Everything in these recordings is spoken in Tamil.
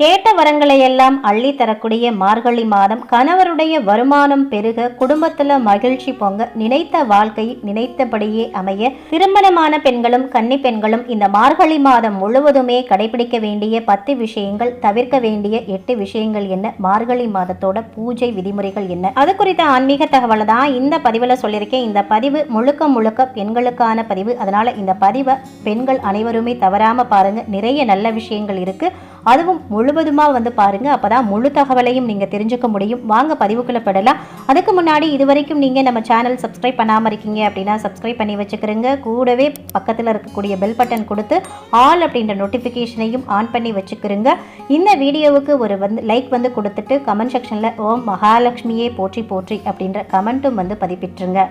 கேட்ட வரங்களை எல்லாம் அள்ளி தரக்கூடிய மார்கழி மாதம் கணவருடைய வருமானம் பெருக குடும்பத்துல மகிழ்ச்சி பொங்க நினைத்த வாழ்க்கை நினைத்தபடியே அமைய திருமணமான பெண்களும் கன்னி பெண்களும் இந்த மார்கழி மாதம் முழுவதுமே கடைபிடிக்க வேண்டிய பத்து விஷயங்கள் தவிர்க்க வேண்டிய எட்டு விஷயங்கள் என்ன? மார்கழி மாதத்தோட பூஜை விதிமுறைகள் என்ன? அது குறித்த ஆன்மீக தகவலை தான் இந்த பதிவில் சொல்லியிருக்கேன். இந்த பதிவு முழுக்க முழுக்க பெண்களுக்கான பதிவு. அதனால இந்த பதிவை பெண்கள் அனைவருமே தவறாம பாருங்க. நிறைய நல்ல விஷயங்கள் இருக்கு. அதுவும் முழுவதுமாக வந்து பாருங்கள் அப்போ தான் முழு தகவலையும் நீங்கள் தெரிஞ்சுக்க முடியும். வாங்க பதிவுக்குள்ள படலாம் அதுக்கு முன்னாடி இது வரைக்கும் நீங்கள் நம்ம சேனல் சப்ஸ்கிரைப் பண்ணாமல் இருக்கீங்க அப்படின்னா சப்ஸ்கிரைப் பண்ணி வச்சுக்கிறீங்க. கூடவே பக்கத்தில் இருக்கக்கூடிய பெல் பட்டன் கொடுத்து ஆல் அப்படின்ற நோட்டிஃபிகேஷனையும் ஆன் பண்ணி வச்சுக்கிறீங்க. இந்த வீடியோவுக்கு ஒரு வந்து லைக் வந்து கொடுத்துட்டு கமெண்ட் செக்ஷனில் ஓம் மகாலட்சுமியே போற்றி போற்றி அப்படின்ற கமெண்ட்டும் வந்து பதிப்பிட்டுருங்க.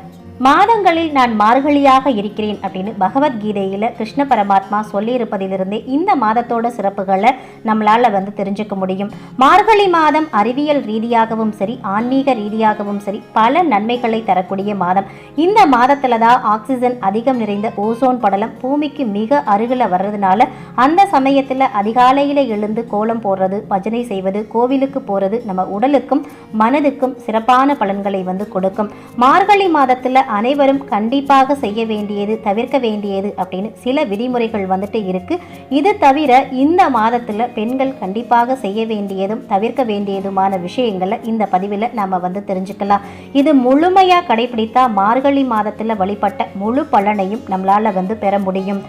மாதங்களில் நான் மார்கழியாக இருக்கிறேன் அப்படின்னு பகவத்கீதையில் கிருஷ்ண பரமாத்மா சொல்லியிருப்பதிலிருந்தே இந்த மாதத்தோட சிறப்புகளை நம்மளால் வந்து தெரிஞ்சுக்க முடியும். மார்கழி மாதம் அறிவியல் ரீதியாகவும் சரி ஆன்மீக ரீதியாகவும் சரி பல நன்மைகளை தரக்கூடிய மாதம். இந்த மாதத்தில் தான் ஆக்சிஜன் அதிகம் நிறைந்த ஓசோன் படலம் பூமிக்கு மிக அருகில் வர்றதுனால அந்த சமயத்தில் அதிகாலையில் எழுந்து கோலம் போடுறது பஜனை செய்வது கோவிலுக்கு போகிறது நம்ம உடலுக்கும் மனதுக்கும் சிறப்பான பலன்களை வந்து கொடுக்கும். மார்கழி மாதத்தில் அனைவரும் கண்டிப்பாக செய்ய வேண்டியது தவிர்க்க வேண்டியது அப்படின்னு சில விதிமுறைகள் வந்துட்டு இருக்கு. இது தவிர இந்த மாதத்தில் பெண்கள் கண்டிப்பாக செய்ய வேண்டியதும் தவிர்க்க வேண்டியதுமான விஷயங்களை இந்த பதிவில் நம்ம வந்து தெரிஞ்சுக்கலாம். இது முழுமையாக கடைபிடித்தா மார்கழி மாதத்தில் வழிபட்ட முழு பலனையும் நம்மளால வந்து பெற முடியும்.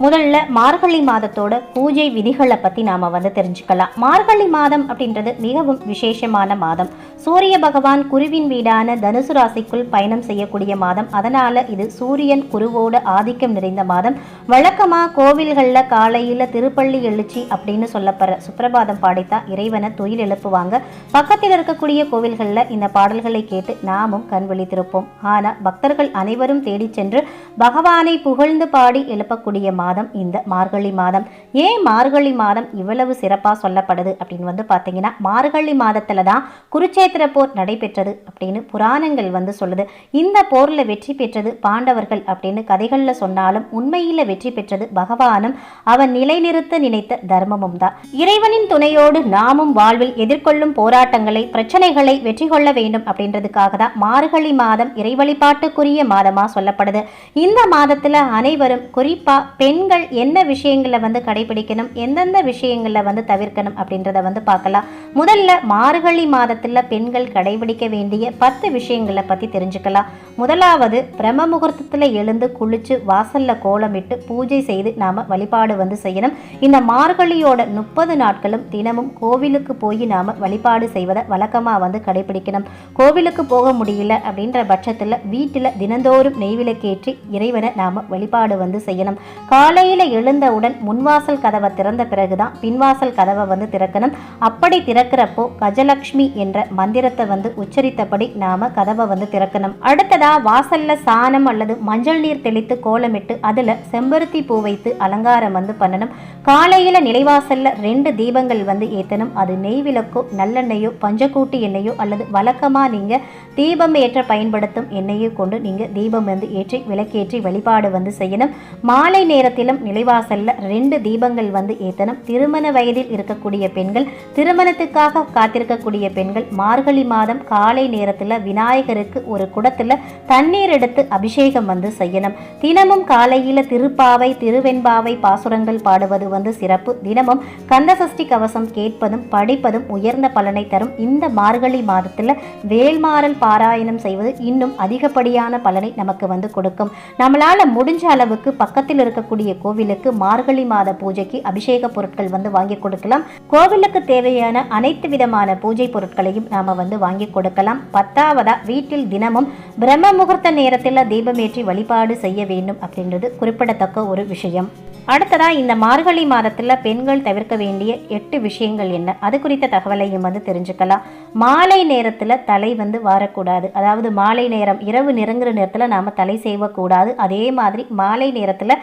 முதல்ல மார்கழி மாதத்தோட பூஜை விதிகளை பற்றி நாம் வந்து தெரிஞ்சுக்கலாம். மார்கழி மாதம் அப்படின்றது மிகவும் விசேஷமான மாதம். சூரிய பகவான் குருவின் வீடான தனுசு ராசிக்குள் பயணம் செய்யக்கூடிய மாதம். அதனால் இது சூரியன் குருவோட ஆதிக்கம் நிறைந்த மாதம். வழக்கமாக கோவில்களில் காலையில் திருப்பள்ளி எழுச்சி அப்படின்னு சொல்லப்படுற சுப்பிரபாதம் பாடித்தான் இறைவனை தொழில் எழுப்புவாங்க. பக்கத்தில் இருக்கக்கூடிய கோவில்களில் இந்த பாடல்களை கேட்டு நாமும் கண் விழித்திருப்போம். ஆனால் பக்தர்கள் அனைவரும் தேடி சென்று பகவானை புகழ்ந்து பாடி எழுப்பக்கூடிய மாதம் இந்த மார்கழி மாதம். ஏன் மார்கழி மாதம் இவ்வளவு சிறப்பாக சொல்லப்படுது அப்படின்னு வந்து பார்த்தீங்கன்னா மார்கழி மாதத்தில் தான் குருச்சேத்திர போர் நடைபெற்றது அப்படின்னு புராணங்கள் வந்து சொல்லுது. இந்த போரில் வெற்றி பெற்றது பாண்டவர்கள் அப்படின்னு கதைகளில் சொன்னாலும் உண்மையில் வெற்றி பெற்றது பகவானும் அவன் நிலைநிறுத்த நினைத்த தர்மமும் தான். இறைவனின் துணையோடு நாமும் வாழ்வில் எதிர்கொள்ளும் போராட்டங்களை பிரச்சனைகளை வெற்றி கொள்ள வேண்டும் அப்படின்றதுக்காக தான் மார்கழி மாதம் இறை வழிபாட்டுக்குரிய மாதமாக சொல்லப்படுது. இந்த மாதத்தில் அனைவரும் குறிப்பாக பெண் பெண்கள் என்ன விஷயங்களை வந்து கடைபிடிக்கணும் எந்தெந்த விஷயங்களில் வந்து தவிர்க்கணும் அப்படின்றத வந்து பார்க்கலாம். முதல்ல மார்கழி மாதத்தில் பெண்கள் கடைபிடிக்க வேண்டிய பத்து விஷயங்களை பற்றி தெரிஞ்சுக்கலாம். முதலாவது பிரம்ம முகூர்த்தத்தில் எழுந்து குளிச்சு வாசல்ல கோலமிட்டு பூஜை செய்து நாம் வழிபாடு வந்து செய்யணும். இந்த மார்கழியோட முப்பது நாட்களும் தினமும் கோவிலுக்கு போய் நாம் வழிபாடு செய்வதை வழக்கமாக வந்து கடைபிடிக்கணும். கோவிலுக்கு போக முடியல அப்படின்ற பட்சத்தில் வீட்டில் தினந்தோறும் நெய்விளக்கேற்றி இறைவனை நாம் வழிபாடு வந்து செய்யணும். காலையில் எழுந்தவுடன் முன்வாசல் கதவை திறந்த பிறகுதான் பின்வாசல் கதவை வந்து திறக்கணும். அப்படி திறக்கிறப்போ கஜலக்ஷ்மி என்ற மந்திரத்தை வந்து உச்சரித்தபடி நாம கதவை வந்து திறக்கணும். அடுத்ததா வாசல்ல சாணம் அல்லது மஞ்சள் நீர் தெளித்து கோலமிட்டு அதுல செம்பருத்தி பூ வைத்து அலங்காரம் வந்து பண்ணணும். காலையில் நிலைவாசல்ல ரெண்டு தீபங்கள் வந்து ஏத்தணும். அது நெய் விளக்கோ நல்லெண்ணெயோ பஞ்சக்கூட்டு எண்ணெயோ அல்லது வழக்கமா நீங்க தீபம் ஏற்ற பயன்படுத்தும் எண்ணெயை கொண்டு நீங்க தீபம் வந்து ஏற்றி விளக்கேற்றி வழிபாடு வந்து செய்யணும். மாலை நேரத்திலும் நிலைவாசல்ல ரெண்டு தீபங்கள் வந்து ஏத்தனும் திருமண வயதில் இருக்கக்கூடிய பெண்கள் திருமணத்துக்காக காத்திருக்கக்கூடிய பெண்கள் மார்கழி மாதம் காலை நேரத்தில் விநாயகருக்கு ஒரு குடத்தில் தண்ணீர் எடுத்து அபிஷேகம் வந்து செய்யணும். தினமும் காலையில் திருப்பாவை திருவெண்பாவை பாசுரங்கள் பாடுவது வந்து சிறப்பு. தினமும் கந்தசஷ்டி கவசம் கேட்பதும் படிப்பதும் உயர்ந்த பலனை தரும். இந்த மார்கழி மாதத்தில் வேல்மாறல் பாராயணம் செய்வது இன்னும் அதிகப்படியான பலனை நமக்கு வந்து கொடுக்கும். நம்மளால் முடிஞ்ச அளவுக்கு பக்கத்தில் இருக்கக்கூடிய இருக்கக்கூடிய கோவிலுக்கு மார்கழி மாத பூஜைக்கு அபிஷேக பொருட்கள் வந்து வாங்கி கொடுக்கலாம். கோவிலுக்கு தேவையான அனைத்து விதமான பூஜை பொருட்களையும் நாம வந்து வாங்கி கொடுக்கலாம். பத்தாவதா வீட்டில் தினமும் பிரம்ம முகூர்த்த நேரத்தில் தீபமேற்றி வழிபாடு செய்ய வேண்டும் அப்படின்றது குறிப்பிடத்தக்க ஒரு விஷயம். அடுத்ததா இந்த மார்கழி மாதத்துல பெண்கள் தவிர்க்க வேண்டிய எட்டு விஷயங்கள் என்ன? அது குறித்த தகவலையும் வந்து தெரிஞ்சுக்கலாம். மாலை நேரத்துல தலை வந்து வாரக்கூடாது. அதாவது மாலை நேரம் இரவு நெருங்குற நேரத்துல நாம தலை செய்வக்கூடாது அதே மாதிரி மாலை நேரத்துல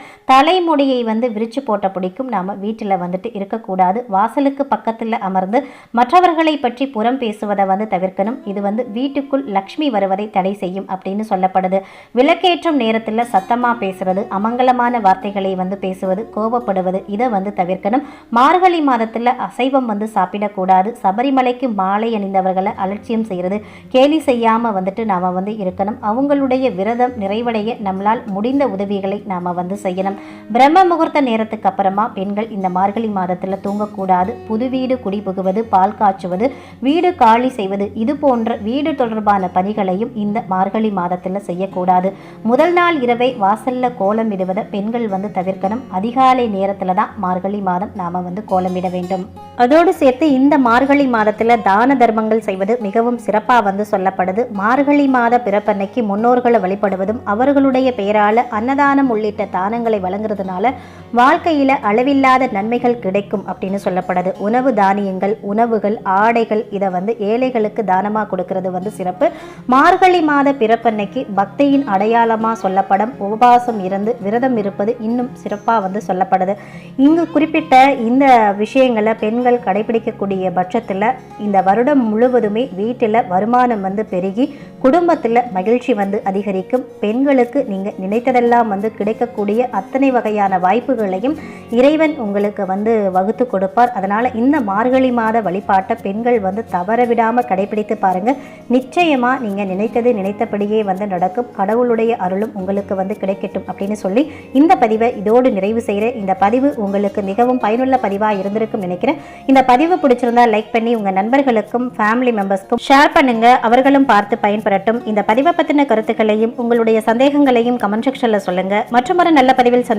தலைமுடியை வந்து விரித்து போட்ட பிடிக்கும். நாம் வீட்டில் வந்துட்டு இருக்கக்கூடாது. வாசலுக்கு பக்கத்தில் அமர்ந்து மற்றவர்களை பற்றி புறம் பேசுவதை வந்து தவிர்க்கணும். இது வந்து வீட்டுக்குள் லக்ஷ்மி வருவதை தடை செய்யும் அப்படின்னு சொல்லப்படுது. விளக்கேற்றும் நேரத்தில் சத்தமாக பேசுறது அமங்கலமான வார்த்தைகளை வந்து பேசுவது கோபப்படுவது இதை வந்து தவிர்க்கணும். மார்கழி மாதத்தில் அசைவம் வந்து சாப்பிடக்கூடாது. சபரிமலைக்கு மாலை அணிந்தவர்களை அலட்சியம் செய்யறது கேலி செய்யாமல் வந்துட்டு நாம் வந்து இருக்கணும். அவங்களுடைய விரதம் நிறைவடைய நம்மளால் முடிந்த உதவிகளை நாம் வந்து செய்யணும். பிரம்ம முகூர்த்த நேரத்துக்கு அப்புறமா பெண்கள் இந்த மார்கழி மாதத்தில் தூங்கக்கூடாது. புது வீடு குடிபுகுவது பால் காய்ச்சுவது வீடு காலி செய்வது இது போன்ற வீடு தொடர்பான பணிகளையும் இந்த மார்கழி மாதத்தில் செய்யக்கூடாது. முதல் நாள் இரவை வாசல்ல கோலம் இடுவதை பெண்கள் வந்து தவிர்க்கணும். அதிகாலை நேரத்தில் தான் மார்கழி மாதம் நாம வந்து கோலமிட வேண்டும். அதோடு சேர்த்து இந்த மார்கழி மாதத்துல தான தர்மங்கள் செய்வது மிகவும் சிறப்பா வந்து சொல்லப்படுது. மார்கழி மாத பிறப்பன்னைக்கு முன்னோர்களை வழிபடுவதும் அவர்களுடைய பெயரால அன்னதானம் உள்ளிட்ட தானங்களை வழங்க அப்படிங்கிறதுனால வாழ்க்கையில் அளவில்லாத நன்மைகள் கிடைக்கும் அப்படின்னு சொல்லப்படுது. உணவு தானியங்கள் உணவுகள் ஆடைகள் இதை வந்து ஏழைகளுக்கு தானமாக கொடுக்கறது வந்து சிறப்பு. மார்கழி மாத பிறப்பன்னைக்கு பக்தியின் அடையாளமாக சொல்லப்படும் உபவாசம் இருந்து விரதம் இருப்பது இன்னும் சிறப்பாக வந்து சொல்லப்படுது. இங்கு குறிப்பிட்ட இந்த விஷயங்களை பெண்கள் கடைபிடிக்கக்கூடிய பட்சத்தில் இந்த வருடம் முழுவதுமே வீட்டில் வருமானம் வந்து பெருகி குடும்பத்தில் மகிழ்ச்சி வந்து அதிகரிக்கும். பெண்களுக்கு நீங்கள் நினைத்ததெல்லாம் வந்து கிடைக்கக்கூடிய அத்தனை வகையான வாய்ப்புகளையும் இறைவன் உங்களுக்கு வந்து வகுத்து கொடுப்பார். அதனால் இந்த மார்கழி மாத வழிபாட்டை பெண்கள் வந்து தவற விடாமல் கடைபிடித்து பாருங்கள் நிச்சயமாக நீங்கள் நினைத்தது நினைத்தபடியே வந்து நடக்கும். கடவுளுடைய அருளும் உங்களுக்கு வந்து கிடைக்கட்டும் அப்படின்னு சொல்லி இந்த பதிவை இதோடு நிறைவு செய்கிற இந்த பதிவு உங்களுக்கு மிகவும் பயனுள்ள பதிவாக இருந்திருக்கும் நினைக்கிறேன். இந்த பதிவு பிடிச்சிருந்தா லைக் பண்ணி உங்கள் நண்பர்களுக்கும் ஃபேமிலி மெம்பர்ஸ்க்கும் ஷேர் பண்ணுங்க. அவர்களும் பார்த்து பயன்பெறட்டும். இந்த பதிவை பற்றின கருத்துக்களையும் உங்களுடைய சந்தேகங்களையும் கமெண்ட் செக்ஷனில் சொல்லுங்கள் மற்றொரு நல்ல பதிவில் சந்தி